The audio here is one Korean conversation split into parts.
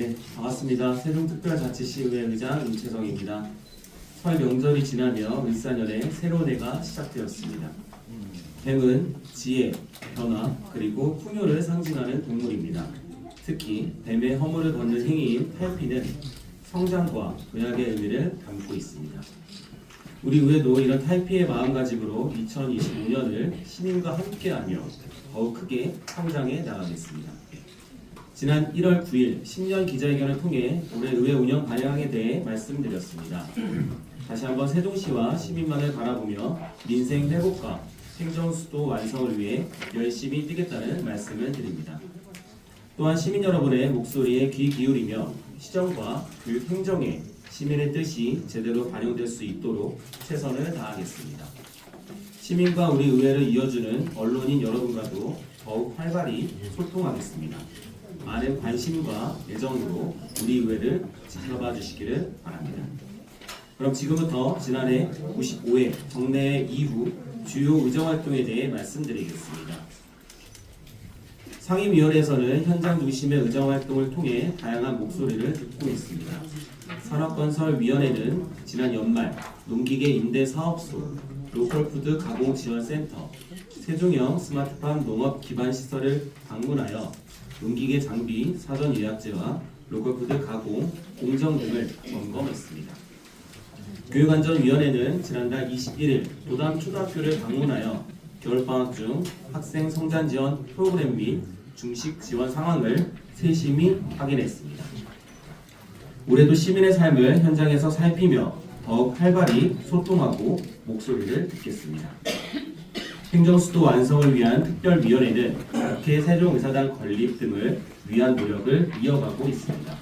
네, 반갑습니다. 세종특별자치시의회 의장 임채성입니다. 설 명절이 지나며 일사년에 새로운 해가 시작되었습니다. 뱀은 지혜, 변화, 그리고 풍요를 상징하는 동물입니다. 특히 뱀의 허물을 걷는 행위인 탈피는 성장과 도약의 의미를 담고 있습니다. 우리 의회도 이런 탈피의 마음가짐으로 2025년을 시민과 함께하며 더욱 크게 성장해 나가겠습니다. 지난 1월 9일 신년 기자회견을 통해 올해 의회 운영 방향에 대해 말씀드렸습니다. 다시 한번 세종시와 시민만을 바라보며 민생 회복과 행정 수도 완성을 위해 열심히 뛰겠다는 말씀을 드립니다. 또한 시민 여러분의 목소리에 귀 기울이며 시정과 교육 행정에 시민의 뜻이 제대로 반영될 수 있도록 최선을 다하겠습니다. 시민과 우리 의회를 이어주는 언론인 여러분과도 더욱 활발히 소통하겠습니다. 많은 관심과 애정으로 우리 의회를 지켜봐 주시기를 바랍니다. 그럼 지금부터 지난해 95회 정례 이후 주요 의정 활동에 대해 말씀드리겠습니다. 상임위원회에서는 현장 중심의 의정 활동을 통해 다양한 목소리를 듣고 있습니다. 산업건설위원회는 지난 연말 농기계 임대 사업소, 로컬푸드 가공지원센터, 세종형 스마트팜 농업 기반 시설을 방문하여 농기계 장비 사전 예약제와 로컬푸드 가공, 공정 등을 점검했습니다. 교육안전위원회는 지난달 21일 도담 초등학교를 방문하여 겨울방학 중 학생 성장 지원 프로그램 및 중식 지원 상황을 세심히 확인했습니다. 올해도 시민의 삶을 현장에서 살피며 더욱 활발히 소통하고 목소리를 듣겠습니다. 행정수도 완성을 위한 특별위원회는 국회 세종의사당 건립 등을 위한 노력을 이어가고 있습니다.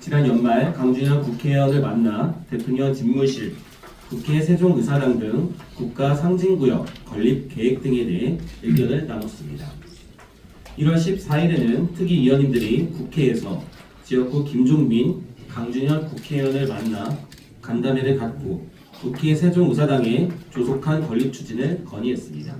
지난 연말 강준현 국회의원을 만나 대통령 집무실, 국회 세종의사당 등 국가 상징구역 건립 계획 등에 대해 의견을 나눴습니다. 1월 14일에는 특위위원님들이 국회에서 지역구 김종민, 강준현 국회의원을 만나 간담회를 갖고 국회 세종의사당에 조속한 건립 추진을 건의했습니다.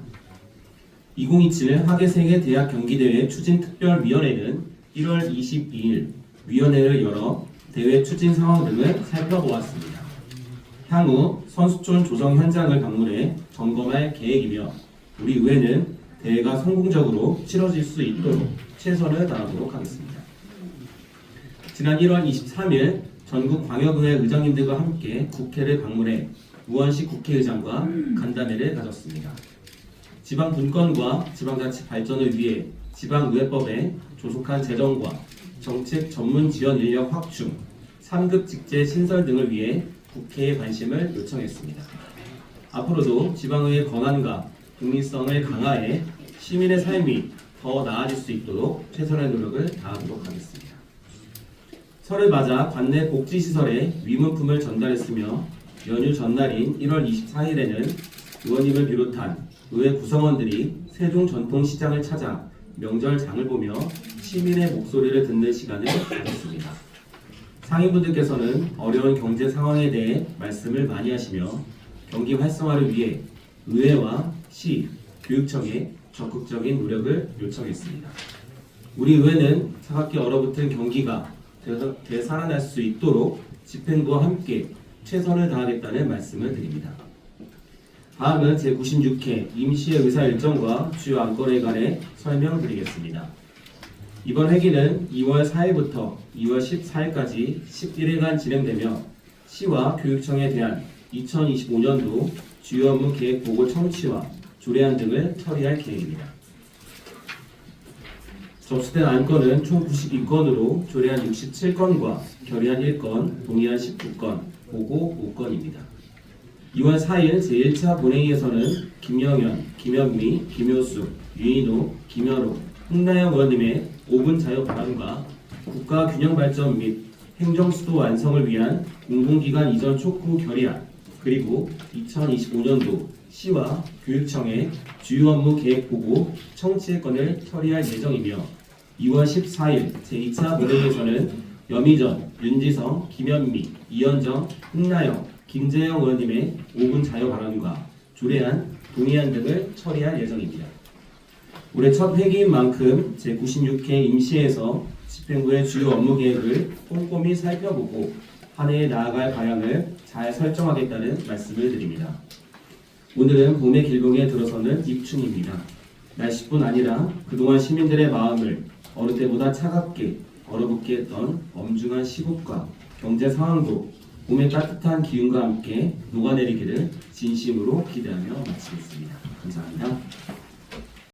2027 하계세계 대학 경기대회 추진특별위원회는 1월 22일 위원회를 열어 대회 추진 상황 등을 살펴보았습니다. 향후 선수촌 조성 현장을 방문해 점검할 계획이며 우리 의회는 대회가 성공적으로 치러질 수 있도록 최선을 다하도록 하겠습니다. 지난 1월 23일 전국 광역의회 의장님들과 함께 국회를 방문해 우원식 국회의장과 간담회를 가졌습니다. 지방 분권과 지방자치 발전을 위해 지방의회법의 조속한 제정과 정책 전문 지원 인력 확충, 3급 직제 신설 등을 위해 국회에 관심을 요청했습니다. 앞으로도 지방의회 권한과 국민성을 강화해 시민의 삶이 더 나아질 수 있도록 최선의 노력을 다하도록 하겠습니다. 설을 맞아 관내 복지시설에 위문품을 전달했으며 연휴 전날인 1월 24일에는 의원님을 비롯한 의회 구성원들이 세종 전통시장을 찾아 명절장을 보며 시민의 목소리를 듣는 시간을 가졌습니다. 상인분들께서는 어려운 경제 상황에 대해 말씀을 많이 하시며 경기 활성화를 위해 의회와 시, 교육청에 적극적인 노력을 요청했습니다. 우리 의회는 차갑게 얼어붙은 경기가 되살아날 수 있도록 집행부와 함께 최선을 다하겠다는 말씀을 드립니다. 다음은 제96회 임시의 의사 일정과 주요 안건에 관해 설명드리겠습니다. 이번 회기는 2월 4일부터 2월 14일까지 11일간 진행되며 시와 교육청에 대한 2025년도 주요 업무 계획 보고 청취와 조례안 등을 처리할 계획입니다. 접수된 안건은 총 92건으로 조례안 67건과 결의안 1건, 동의안 19건, 보고 5건입니다. 2월 4일 제1차 본회의에서는 김영현, 김현미, 김효수, 유인호, 김현호, 홍나영 의원님의 5분 자유 발언과 국가 균형 발전 및 행정 수도 완성을 위한 공공기관 이전 촉구 결의안 그리고 2025년도 시와 교육청의 주요 업무 계획 보고 청취의 건을 처리할 예정이며 2월 14일 제2차 본회의에서는 여미전, 윤지성, 김현미, 이현정, 홍나영, 김재영 의원님의 5분 자유 발언과 조례안, 동의안 등을 처리할 예정입니다. 올해 첫 회기인 만큼 제96회 임시에서 집행부의 주요 업무 계획을 꼼꼼히 살펴보고 한 해에 나아갈 방향을 잘 설정하겠다는 말씀을 드립니다. 오늘은 봄의 길목에 들어서는 입춘입니다. 날씨뿐 아니라 그동안 시민들의 마음을 어느 때보다 차갑게 얼어붙게 했던 엄중한 시국과 경제 상황도 봄의 따뜻한 기운과 함께 녹아내리기를 진심으로 기대하며 마치겠습니다. 감사합니다.